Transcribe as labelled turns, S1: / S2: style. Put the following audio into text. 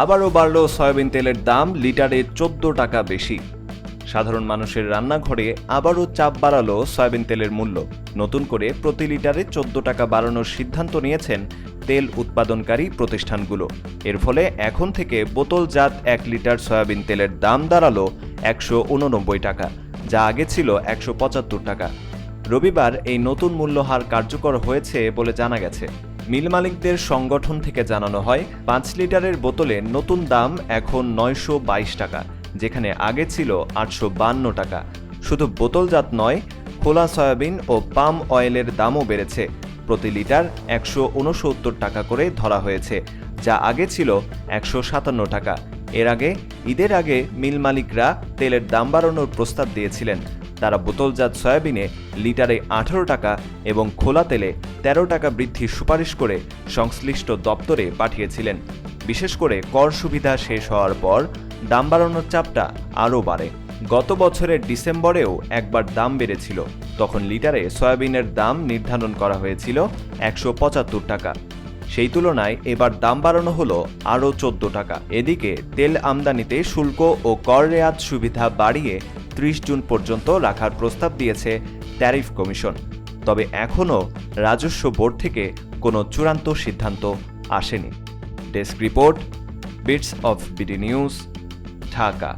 S1: আবারও বাড়ল সয়াবিন তেলের দাম লিটারে চোদ্দ টাকা বেশি। সাধারণ মানুষের রান্নাঘরে আবারও চাপ বাড়ালো সয়াবিন তেলের মূল্য। নতুন করে প্রতি লিটারে চোদ্দ টাকা বাড়ানোর সিদ্ধান্ত নিয়েছেন তেল উৎপাদনকারী প্রতিষ্ঠানগুলো। এর ফলে এখন থেকে বোতলজাত এক লিটার সয়াবিন তেলের দাম দাঁড়াল একশো উননব্বই টাকা, যা আগে ছিল একশো পঁচাত্তর টাকা। রবিবার এই নতুন মূল্যহার কার্যকর হয়েছে বলে জানা গেছে। মিল মালিকদের সংগঠন থেকে জানানো হয়, পাঁচ লিটারের বোতলে নতুন দাম এখন নয়শো বাইশ টাকা, যেখানে আগে ছিল আটশো টাকা। শুধু বোতলজাত নয়, খোলা সয়াবিন ও পাম অয়েলের দামও বেড়েছে। প্রতি লিটার একশো উনসত্তর টাকা করে ধরা হয়েছে, যা আগে ছিল একশো সাতান্ন টাকা। এর আগে, ঈদের আগে মিল মালিকরা তেলের দাম বাড়ানোর প্রস্তাব দিয়েছিলেন। তারা বোতলজাত সয়াবিনে লিটারে আঠারো টাকা এবং খোলা তেলে ১৩ টাকা বৃদ্ধির সুপারিশ করে সংশ্লিষ্ট দপ্তরে পাঠিয়েছিলেন। বিশেষ করে কর সুবিধা শেষ হওয়ার পর দাম বাড়ানোর চাপটা আরও বাড়ে। গত বছরের ডিসেম্বরেও একবার দাম বেড়েছিল। তখন লিটারে সয়াবিনের দাম নির্ধারণ করা হয়েছিল একশো পঁচাত্তর টাকা। সেই তুলনায় এবার দাম বাড়ানো হলো আরও চোদ্দ টাকা। এদিকে তেল আমদানিতে শুল্ক ও কর রেয়াত সুবিধা বাড়িয়ে ত্রিশ জুন পর্যন্ত রাখার প্রস্তাব দিয়েছে ট্যারিফ কমিশন। তবে এখনও রাজস্ব বোর্ড থেকে কোনো চূড়ান্ত সিদ্ধান্ত আসেনি। Desk report bits of BD news Dhaka.